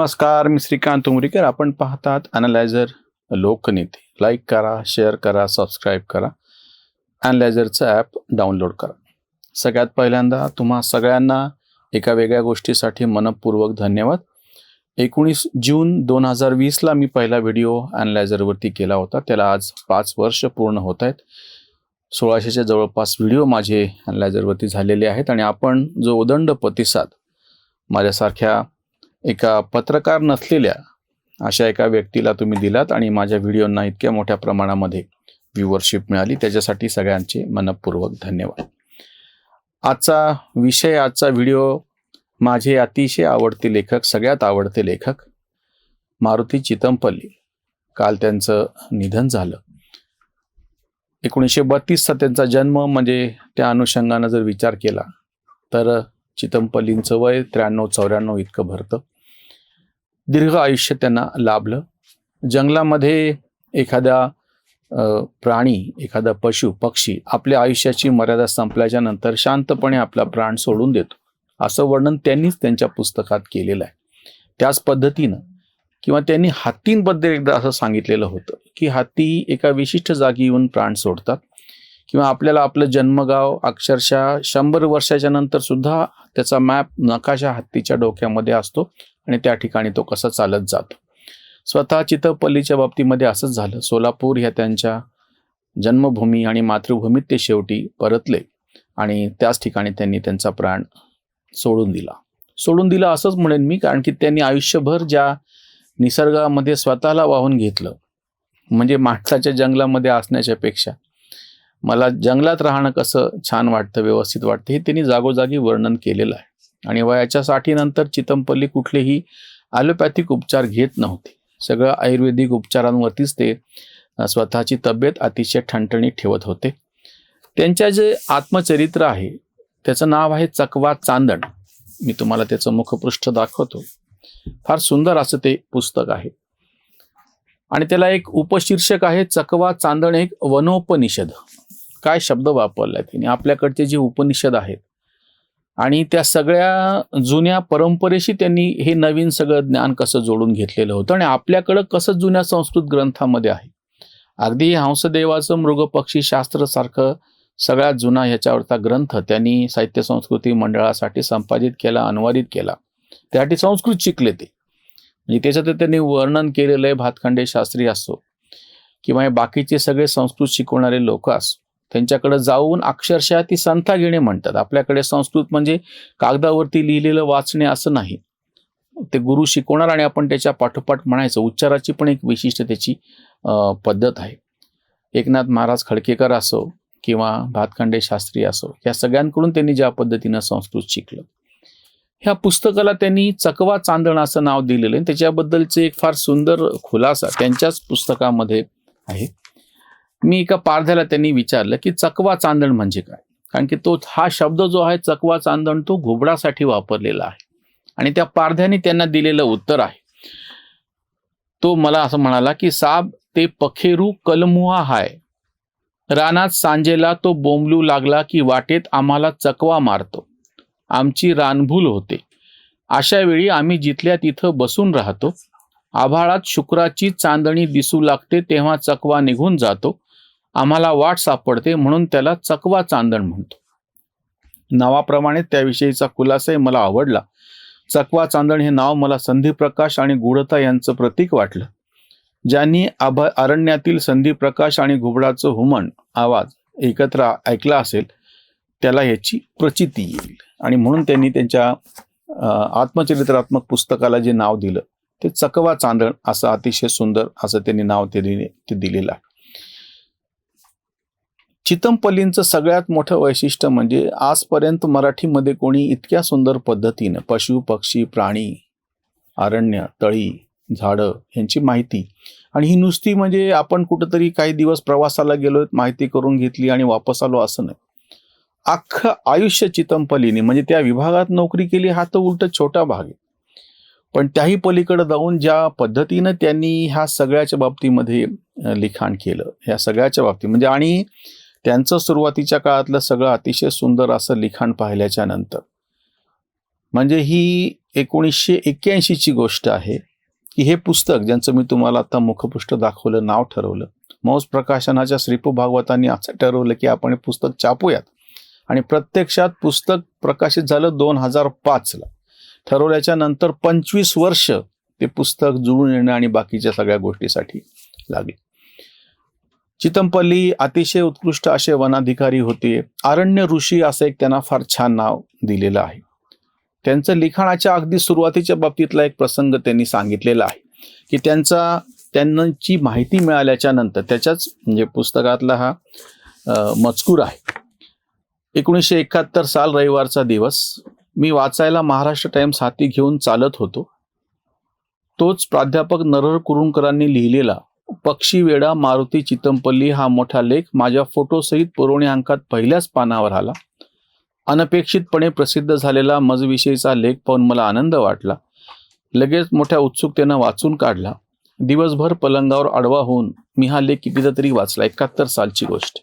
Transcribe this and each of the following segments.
नमस्कार मी श्रीकांत उमरीकर. आपण पाहतात अनालायझर लोकनीती. लाईक करा शेअर करा सबस्क्राईब करा. अनालायझरचं ॲप डाउनलोड करा. सगळ्यात पहिल्यांदा तुम्हा सगळ्यांना एका वेगळ्या गोष्टीसाठी मनपूर्वक धन्यवाद. एकोणीस जून दोन हजार वीसला मी पहिला व्हिडिओ अनालायझरवरती केला होता. त्याला आज पाच वर्ष पूर्ण होत आहेत. सोळाशेच्या जवळपास व्हिडिओ माझे अनालायझरवरती झालेले आहेत आणि आपण जो उदंड प्रतिसाद माझ्यासारख्या एका पत्रकार नसलेल्या अशा एका व्यक्तीला तुम्ही दिलात आणि माझ्या व्हिडिओंना इतक्या मोठ्या प्रमाणामध्ये व्ह्युअरशिप मिळाली. त्याच्यासाठी सगळ्यांचे मनपूर्वक धन्यवाद. आजचा विषय आजचा व्हिडिओ माझे अतिशय आवडते लेखक सगळ्यात आवडते लेखक मारुती चितमपल्ली. काल त्यांचं निधन झालं. एकोणीसशे बत्तीसचा त्यांचा जन्म म्हणजे त्या अनुषंगानं जर विचार केला तर चितमपल्लींचं वय त्र्याण्णव चौऱ्याण्णव इतकं भरतं. दीर्घ आयुष्य त्यांना लाभलं. जंगलामध्ये एखादा प्राणी एखादा पशु पक्षी आपल्या आयुष्याची मर्यादा संपल्याच्या नंतर शांतपणे आपला प्राण सोडून देतो. असं वर्णन त्यांनीच त्यांच्या पुस्तकात केलेलं आहे. त्याच पद्धतीनं किंवा त्यांनी हत्तींबद्दल एकदा असं सांगितलेलं होतं की हत्ती एका विशिष्ट जागी येऊन प्राण सोडतात किंवा आपल्याला आपलं जन्मगाव अक्षरशः शंभर वर्षाच्या नंतर सुद्धा त्याचा मॅप नकाशा हत्तीच्या डोक्यामध्ये असतो. आणि त्या ठिकाणी तो कसा चालत जातो. स्वतः चितपल्लीच्या बाबतीमध्ये असंच झालं. सोलापूर ह्या त्यांच्या जन्मभूमी आणि मातृभूमीत ते शेवटी परतले आणि त्याच ठिकाणी त्यांनी त्यांचा प्राण सोडून दिला. सोडून दिला असंच म्हणेन मी कारण की त्यांनी आयुष्यभर ज्या निसर्गामध्ये स्वतःला वाहून घेतलं म्हणजे माणसाच्या जंगलामध्ये असण्याच्या पेक्षा मला जंगलात राहणं कसं छान वाटतं व्यवस्थित वाटतं हे त्यांनी जागोजागी वर्णन केलेलं आहे. आणि वयाच्या साठीनंतर चितमपल्ली कुठलेही ॲलोपॅथिक उपचार घेत नव्हते. सगळं आयुर्वेदिक उपचारांवरतीच ते स्वतःची तब्येत अतिशय ठणठणीत ठेवत होते. त्यांच्या जे आत्मचरित्र आहे त्याचं नाव आहे चकवा चांदण. मी तुम्हाला त्याचं मुखपृष्ठ दाखवतो. फार सुंदर असं ते पुस्तक आहे. आणि त्याला एक उपशीर्षक आहे चकवा चांदण एक वनोपनिषद. काय शब्द वापरलाय तिने? आपल्याकडचे जे उपनिषद आहेत आणि त्या सगळ्या जुन्या परंपरेशी त्यांनी हे नवीन सगळं ज्ञान कसं जोडून घेतलेलं होतं आणि आपल्याकडं कसं जुन्या संस्कृत ग्रंथामध्ये आहे. अगदी हंसदेवाचं मृगपक्षी पक्षी शास्त्रासारखं सगळ्यात जुना ह्याच्यावरचा ग्रंथ त्यांनी साहित्य संस्कृती मंडळासाठी संपादित केला अनुवादित केला. त्यासाठी संस्कृत शिकले ते. म्हणजे त्याच्यात त्यांनी वर्णन केलेलं आहे भातखंडे शास्त्री असो किंवा हे बाकीचे सगळे संस्कृत शिकवणारे लोक असो. त्यांच्याकडे जाऊन अक्षरशः ती संथा घेणे म्हणतात. आपल्याकडे संस्कृत म्हणजे कागदावरती लिहिलेलं वाचणे असं नाही. ते गुरु शिकवणार आणि आपण त्याच्या पाठोपाठ म्हणायचं. उच्चाराची पण एक विशिष्ट त्याची पद्धत आहे. एकनाथ महाराज खडकेकर असो किंवा भातखंडे शास्त्री असो या सगळ्यांकडून त्यांनी ज्या पद्धतीनं संस्कृत शिकलं. ह्या पुस्तकाला त्यांनी चकवा चांदण असं नाव दिलेलं आहे. त्याच्याबद्दलचे एक फार सुंदर खुलासा त्यांच्याच पुस्तकामध्ये आहे. मी एका पारध्याला त्यांनी विचारलं की चकवा चांदण म्हणजे काय? कारण की तो हा शब्द जो आहे चकवा चांदण तो घुबडासाठी वापरलेला आहे. आणि त्या पारध्याने त्यांना दिलेलं उत्तर आहे. तो मला असं म्हणाला की साब ते पखेरू कलमुहा हाय. रानात सांजेला तो बोंबलू लागला की वाटेत आम्हाला चकवा मारतो. आमची रानभूल होते. अशा वेळी आम्ही जिथल्या तिथं बसून राहतो. आभाळात शुक्राची चांदणी दिसू लागते तेव्हा चकवा निघून जातो. आम्हाला वाट सापडते म्हणून त्याला चकवा चांदण म्हणतो. नावाप्रमाणे त्याविषयीचा खुलासाही मला आवडला. चकवा चांदण हे नाव मला संधीप्रकाश आणि गूढता यांचं प्रतीक वाटलं. ज्यांनी आभ अरण्यातील संधीप्रकाश आणि घुबडाचं हुमण आवाज एकत्र ऐकला असेल त्याला याची प्रचिती येईल. आणि म्हणून त्यांनी त्यांच्या आत्मचरित्रात्मक पुस्तकाला जे नाव दिलं ते चकवा चांदण असं अतिशय सुंदर असं त्यांनी नाव ते दिले ते दिलेलं आहे. चितमपल्लींचं सगळ्यात मोठं वैशिष्ट्य म्हणजे आजपर्यंत मराठीमध्ये कोणी इतक्या सुंदर पद्धतीनं पशु पक्षी प्राणी अरण्य तळी झाडं यांची माहिती आणि ही नुसती म्हणजे आपण कुठंतरी काही दिवस प्रवासाला गेलो माहिती करून घेतली आणि वापस आलो असं नाही. अख्खं आयुष्य चितमपल्लीने म्हणजे त्या विभागात नोकरी केली हा तर उलट छोटा भाग आहे. पण त्याही पलीकडे जाऊन ज्या पद्धतीनं त्यांनी ह्या सगळ्याच्या बाबतीमध्ये लिखाण केलं ह्या सगळ्याच्या बाबतीत म्हणजे आणि त्यांचं सुरुवातीच्या काळातलं सगळं अतिशय सुंदर असं लिखाण पाहिल्याच्या नंतर. म्हणजे ही एकोणीसशे एक्क्याऐंशीची गोष्ट आहे की हे पुस्तक ज्यांचं मी तुम्हाला आता मुखपृष्ठ दाखवलं नाव ठरवलं मौज प्रकाशनाच्या श्रीपू भागवतांनी असं ठरवलं की आपण हे पुस्तक छापूयात. आणि प्रत्यक्षात पुस्तक प्रकाशित झालं दोन हजार पाचला. ठरवल्याच्या नंतर पंचवीस वर्ष ते पुस्तक जुळून येणं आणि बाकीच्या सगळ्या गोष्टीसाठी लागले. चितमपल्ली अतिशय उत्कृष्ट असे वनाधिकारी होते. आरण्य ऋषी असं एक त्यांना फार छान नाव दिलेलं आहे. त्यांचं लिखाणाच्या अगदी सुरुवातीच्या बाबतीतला एक प्रसंग त्यांनी सांगितलेला आहे. की त्यांचा त्यांची माहिती मिळाल्याच्या नंतर त्याच्याच म्हणजे पुस्तकातला हा मजकूर आहे. एकोणीसशे एकाहत्तर साल रविवारचा दिवस. मी वाचायला महाराष्ट्र टाइम्स हाती घेऊन चालत होतो. तोच प्राध्यापक नरहर कुरुणकरांनी लिहिलेला पक्षी वेडा मारुती चितमपल्ली हा मोठा लेख माझ्या फोटोसहित पुरवणी अंकात पहिल्याच पानावर आला. अनपेक्षितपणे प्रसिद्ध झालेला मजविषयीचा लेख पाहून मला आनंद वाटला. लगेच मोठ्या उत्सुकतेनं वाचून काढला. दिवसभर पलंगावर आडवा होऊन मी हा लेख कितीदा तरी वाचला एकाहत्तर सालची गोष्ट.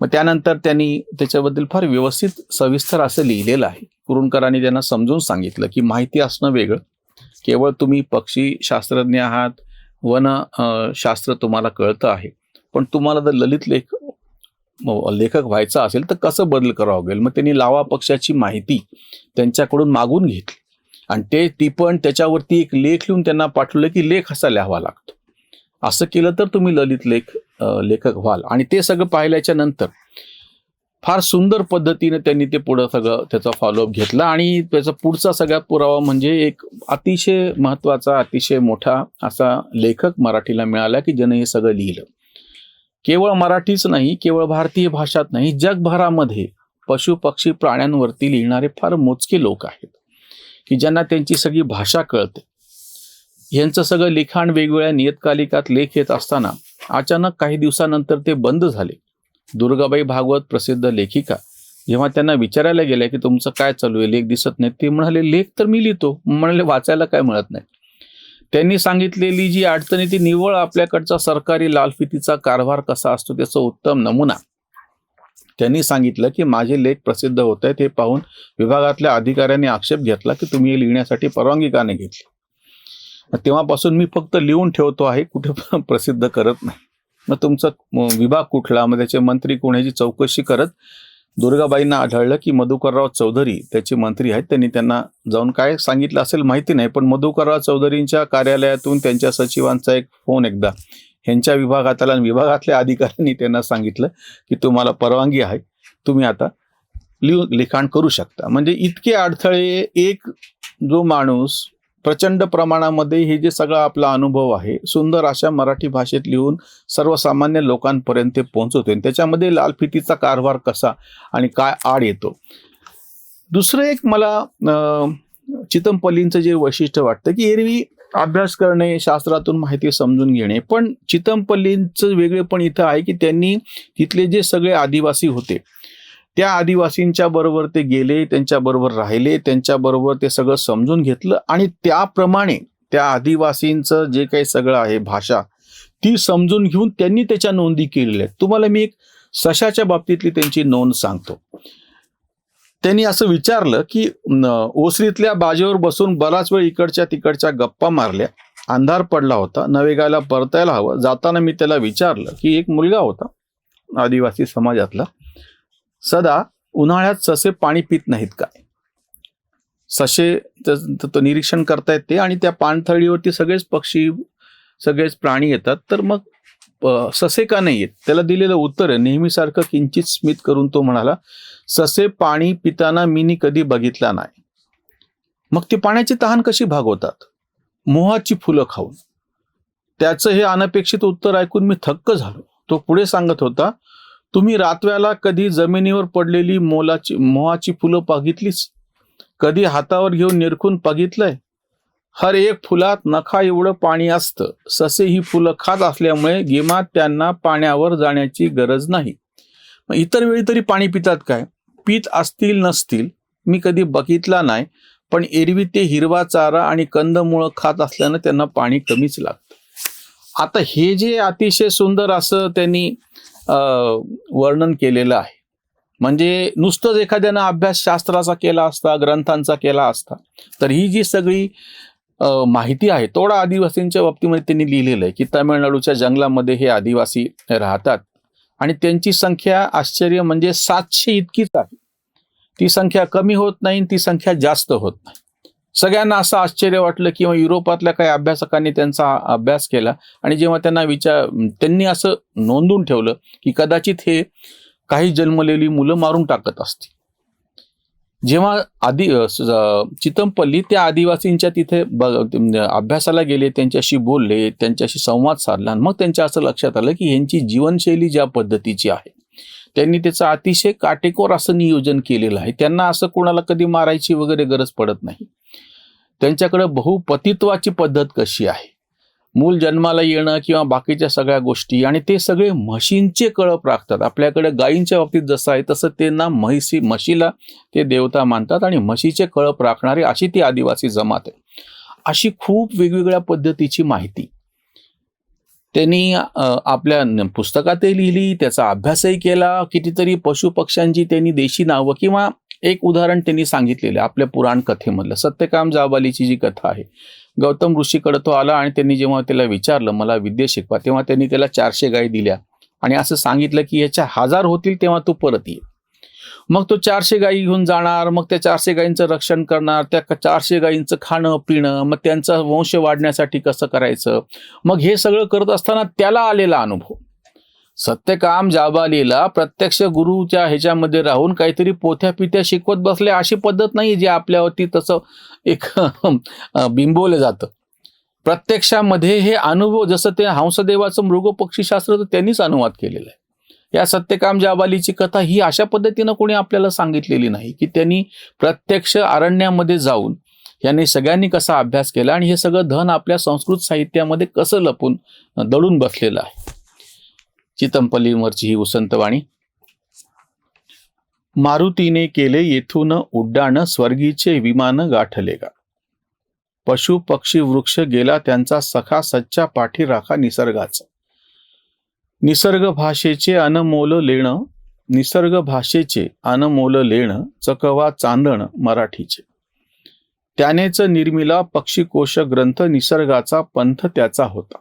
मग त्यानंतर त्यांनी त्याच्याबद्दल फार व्यवस्थित सविस्तर असं लिहिलेलं आहे. कुरुणकरांनी त्यांना समजून सांगितलं की माहिती असणं वेगळं. केवळ तुम्ही पक्षी शास्त्रज्ञ आहात वन शास्त्र तुम्हाला कळतं आहे. पण तुम्हाला जर ललित लेख लेखक व्हायचा असेल तर कसं बदल करावं लागेल? मग त्यांनी लावा पक्षाची माहिती त्यांच्याकडून मागून घेतली. आणि ते ती पण त्याच्यावरती एक लेख लिहून त्यांना पाठवलं की लेख असा लिहावा लागतो. असं केलं तर तुम्ही ललित लेख लेखक व्हाल. आणि ते सगळं पाहिल्याच्या नंतर फार सुंदर पद्धतीने त्यांनी ते पुढं सगळं त्याचा फॉलोअप घेतला. आणि त्याचा पुढचा सगळ्यात पुरावा म्हणजे एक अतिशय महत्त्वाचा अतिशय मोठा असा लेखक मराठीला मिळाला की ज्याने हे सगळं लिहिलं. केवळ मराठीच नाही केवळ भारतीय भाषात नाही जगभरामध्ये पशु पक्षी प्राण्यांवरती लिहिणारे फार मोजके लोक आहेत की ज्यांना त्यांची सगळी भाषा कळते. यांचं सगळं लिखाण वेगवेगळ्या नियतकालिकात लेख येत असताना अचानक काही दिवसानंतर ते बंद झाले. दुर्गाबाई भागवत प्रसिद्ध लेखिका. जेव्हा त्यांना विचारायला गेल्या की तुमचं काय चालू आहे लेख दिसत नाही ते म्हणाले लेख तर मी लिहितो. म्हणाले वाचायला काय मिळत नाही. त्यांनी सांगितलेली जी अडचणी ती निव्वळ आपल्याकडचा सरकारी लालफितीचा कारभार कसा असतो त्याचा उत्तम नमुना. त्यांनी सांगितलं की माझे लेख प्रसिद्ध होत आहेत हे पाहून विभागातल्या अधिकाऱ्यांनी आक्षेप घेतला की तुम्ही हे लिहिण्यासाठी परवानगी का नाही घेतली? तेव्हापासून मी फक्त लिहून ठेवतो आहे कुठे पण प्रसिद्ध करत नाही. मग तुमचा विभाग कुठला? मग त्याचे मंत्री कोणाची चौकशी करत दुर्गाबाईंना आढळलं की मधुकरराव चौधरी त्याचे मंत्री आहेत. त्यांनी त्यांना जाऊन काय सांगितलं असेल माहिती नाही पण मधुकरराव चौधरींच्या कार्यालयातून त्यांच्या सचिवांचा एक फोन एकदा ह्यांच्या विभागात आला आणि विभागातल्या अधिकाऱ्यांनी त्यांना सांगितलं की तुम्हाला परवानगी आहे तुम्ही आता लिहू लिखाण करू शकता. म्हणजे इतके अडथळे एक जो माणूस प्रचंड प्रमाणामध्ये हे जे सगळा आपला अनुभव आहे सुंदर अशा मराठी भाषेत लिहून सर्वसामान्य लोकांपर्यंत ते पोहोचवते त्याच्यामध्ये त्याच्यामध्ये लालफितीचा कारभार कसा आणि काय आड येतो? दुसरं एक मला चितमपल्लींचं जे वैशिष्ट्य वाटतं की एरवी अभ्यास करणे शास्त्रातून माहिती समजून घेणे पण चितमपल्लींचं वेगळेपण इथं आहे की त्यांनी तिथले जे सगळे आदिवासी होते त्या आदिवासींच्या बरोबर ते गेले त्यांच्या बरोबर राहिले त्यांच्या बरोबर ते सगळं समजून घेतलं आणि त्याप्रमाणे त्या आदिवासींचं जे काही सगळं आहे भाषा ती समजून घेऊन त्यांनी त्याच्या नोंदी केलेल्या आहेत. तुम्हाला मी एक सशाच्या बाबतीतली त्यांची नोंद सांगतो. त्यांनी असं विचारलं की ओसरीतल्या बाजेवर बसून बराच वेळ इकडच्या तिकडच्या गप्पा मारल्या. अंधार पडला होता नवेगायला परतायला हवं. जाताना मी त्याला विचारलं की एक मुलगा होता आदिवासी समाजातला. सदा उन्हाळ्यात ससे पाणी पित नाहीत काय ससे त- निरीक्षण करतायत ते आणि त्या पाणथळीवरती सगळेच पक्षी सगळेच प्राणी येतात. तर मग ससे का नाही येत त्याला दिलेलं उत्तर आहे. नेहमीसारखं किंचित स्मित करून तो म्हणाला ससे पाणी पिताना मीनी कधी बघितला नाही. मग ती पाण्याची तहान कशी भागवतात? मोहाची फुलं खाऊन. त्याचं हे अनपेक्षित उत्तर ऐकून मी थक्क झालो. तो पुढे सांगत होता तुम्ही रातव्याला कधी जमिनीवर पडलेली मोलाची मोहाची फुलं बघितलीच कधी हातावर घेऊन निरखून बघितलंय? हर एक फुलात नखा एवढं पाणी असतं. ससे ही फुलं खात असल्यामुळे गेमात त्यांना पाण्यावर जाण्याची गरज नाही. मग इतर वेळी तरी पाणी पितात काय? पित असतील नसतील? मी कधी बघितला नाही पण एरवी ते हिरवा चारा आणि कंदमुळं खात असल्यानं त्यांना पाणी कमीच लागतं. आता हे जे अतिशय सुंदर असं त्यांनी वर्णन केलेलं आहे. म्हणजे नुसतंच एखाद्यानं अभ्यास शास्त्राचा केला असता ग्रंथांचा केला असता तर ही जी सगळी माहिती आहे तोडा आदिवासींच्या बाबतीमध्ये त्यांनी लिहिलेलं आहे की तामिळनाडूच्या जंगलामध्ये हे आदिवासी राहतात. आणि त्यांची संख्या आश्चर्य म्हणजे सातशे इतकीच आहे. ती संख्या कमी होत नाही ती संख्या जास्त होत नाही. सगळ्यांना असं आश्चर्य वाटलं किंवा युरोपातल्या काही अभ्यासकांनी त्यांचा अभ्यास केला आणि जेव्हा त्यांना विचार त्यांनी असं नोंदून ठेवलं की कदाचित हे काही जन्मलेली मुलं मारून टाकत असतील. जेव्हा आदि चितमपल्ली त्या आदिवासींच्या तिथे ब- अभ्यासाला गेले त्यांच्याशी बोलले त्यांच्याशी संवाद साधला आणि मग त्यांच्या असं लक्षात आलं की ह्यांची जीवनशैली ज्या पद्धतीची आहे त्यांनी त्याचं अतिशय काटेकोर असं नियोजन केलेलं आहे. त्यांना असं कोणाला कधी मारायची वगैरे गरज पडत नाही. त्यांच्याकडे बहुपतित्वाची पद्धत कशी आहे? मूल जन्माला येणं किंवा बाकीच्या सगळ्या गोष्टी आणि ते सगळे म्हशींचे कळप राखतात आपल्याकडे गायींच्या बाबतीत जसं आहे तसं त्यांना म्हैसी म्हशीला ते देवता मानतात आणि म्हशीचे कळप राखणारी अशी ती आदिवासी जमात आहे. अशी खूप वेगवेगळ्या पद्धतीची माहिती. त्यांनी आपल्या पुस्तकातही लिहिली त्याचा अभ्यासही केला. कितीतरी पशु पक्ष्यांची त्यांनी देशी नावं किंवा एक उदाहरण त्यांनी सांगितलेलं आपल्या पुराण कथेमधलं. सत्यकाम जाबालीची जी कथा आहे गौतम ऋषीकडे तो आला आणि त्यांनी जेव्हा त्याला विचारलं मला विद्या शिकवा तेव्हा त्यांनी त्याला चारशे गाय दिल्या. आणि असं सांगितलं की याच्या हजार होतील तेव्हा तू परत ये. मग तो चारशे गायी घेऊन जाणार मग त्या चारशे गायींचं रक्षण करणार त्या चारशे गायींचं खाणं पिणं मग त्यांचा वंश वाढण्यासाठी कसं करायचं? मग हे सगळं करत असताना त्याला आलेला अनुभव. सत्यकाम जाबालीला प्रत्यक्ष गुरुच्या ह्याच्यामध्ये राहून काहीतरी पोथ्या पित्या शिकवत बसले अशी पद्धत नाही जी आपल्यावरती तसं एक बिंबवलं जातं. प्रत्यक्षामध्ये हे अनुभव जसं ते हंसदेवाचं मृग पक्षीशास्त्र तर त्यांनीच अनुवाद केलेलं आहे. या सत्यकाम जाबालीची कथा ही अशा पद्धतीनं कोणी आपल्याला सांगितलेली नाही की त्यांनी प्रत्यक्ष अरण्यामध्ये जाऊन यांनी सगळ्यांनी कसा अभ्यास केला आणि हे सगळं धन आपल्या संस्कृत साहित्यामध्ये कसं लपून दळून दडून बसलेलं आहे. चितंपल्लीवरची ही वसंतवाणी मारुतीने केले येथून उड्डाण स्वर्गीचे विमान गाठले का? पशु पक्षी वृक्ष गेला त्यांचा सखा सच्चा पाठी राखा निसर्गाचा. निसर्ग भाषेचे अनमोल लेणं निसर्ग भाषेचे अनमोल लेणं चकवा चांदण मराठीचे. त्यानेच निर्मिला पक्षीकोश ग्रंथ निसर्गाचा पंथ त्याचा होता.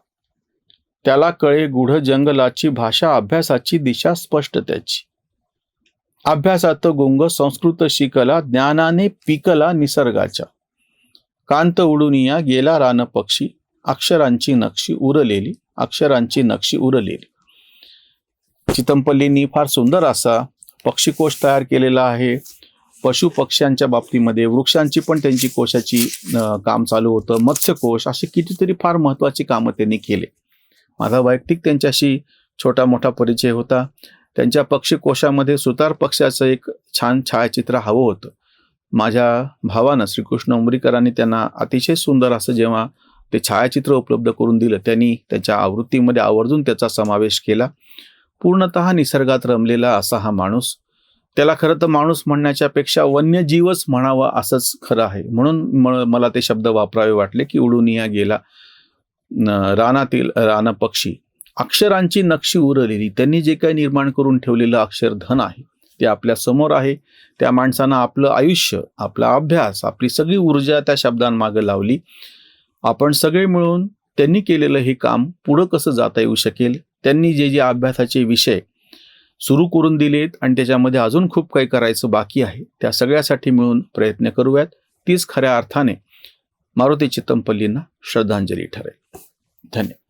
त्याला कळे गुढ जंगलाची भाषा अभ्यासाची दिशा स्पष्ट त्याची. अभ्यासात गुंग संस्कृत शिकला ज्ञानाने पिकला निसर्गाच्या. कांत उडुनिया गेला रान पक्षी अक्षरांची नक्षी उरलेली अक्षरांची नक्षी उरलेली. चितंपल्लींनी फार सुंदर असा पक्षीकोश तयार केलेला आहे. पशु पक्ष्यांच्या बाबतीमध्ये वृक्षांची पण त्यांची कोशाची काम चालू होतं. मत्स्यकोश असे कितीतरी फार महत्त्वाची कामं त्यांनी केले. माझा वैयक्तिक त्यांच्याशी छोटा मोठा परिचय होता. त्यांच्या पक्षीकोशामध्ये सुतार पक्षाचं एक छान छायाचित्र हवं होतं. माझ्या भावानं श्रीकृष्ण उमरीकरांनी त्यांना अतिशय सुंदर असं जेव्हा ते छायाचित्र उपलब्ध करून दिलं त्यांनी त्याच्या आवृत्तीमध्ये आवर्जून त्याचा समावेश केला. पूर्णत निसर्गात रमलेला असा हा माणूस. त्याला खरं तर माणूस म्हणण्याच्या पेक्षा वन्यजीवच म्हणावा असंच खरं आहे. म्हणून म- मला ते शब्द वापरावे वाटले की उडूनिया गेला रानातील रान पक्षी. अक्षरांची नक्षी उरलेली. त्यांनी जे काही निर्माण करून ठेवलेलं अक्षरधन आहे ते आपल्यासमोर आहे. त्या माणसानं आपलं आयुष्य आपला अभ्यास आपली सगळी ऊर्जा त्या शब्दांमागे लावली. आपण सगळे मिळून त्यांनी केलेलं हे काम पुढं कसं जाता येऊ शकेल? त्यांनी जे जे अभ्यासाचे विषय सुरू करून दिलेत आणि त्याच्यामध्ये अजून खूप काही करायचं बाकी आहे त्या सगळ्यासाठी मिळून प्रयत्न करूयात. तीच खऱ्या अर्थाने मारुती चित्तमपल्लींना श्रद्धांजली ठरेल. धन्यवाद.